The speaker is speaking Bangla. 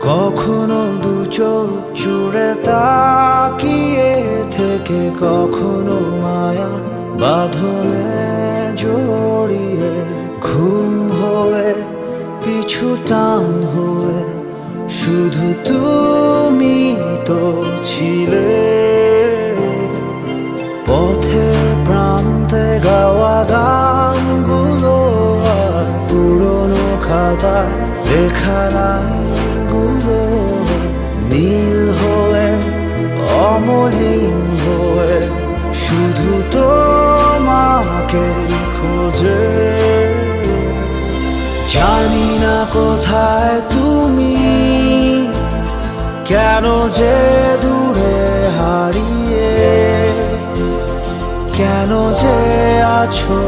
কখনো দু চোখ জুড়ে তাকিয়ে থেকে কখনো মায়া বাঁধনে জড়িয়ে, ঘুম হয়ে, পিছু টান হয়ে, শুধু তুমি তো ছিলে। পথের প্রান্তে গাওয়া গানগুলো আর পুরনো খাতায় লেখা লাইনগুলো নীল হয়ে, অমলিন হয়ে, শুধু তো তোমাকে খোঁজে। জানি না কোথায় তুমি, কেন যে দূরে হারিয়ে, কেন যে আছো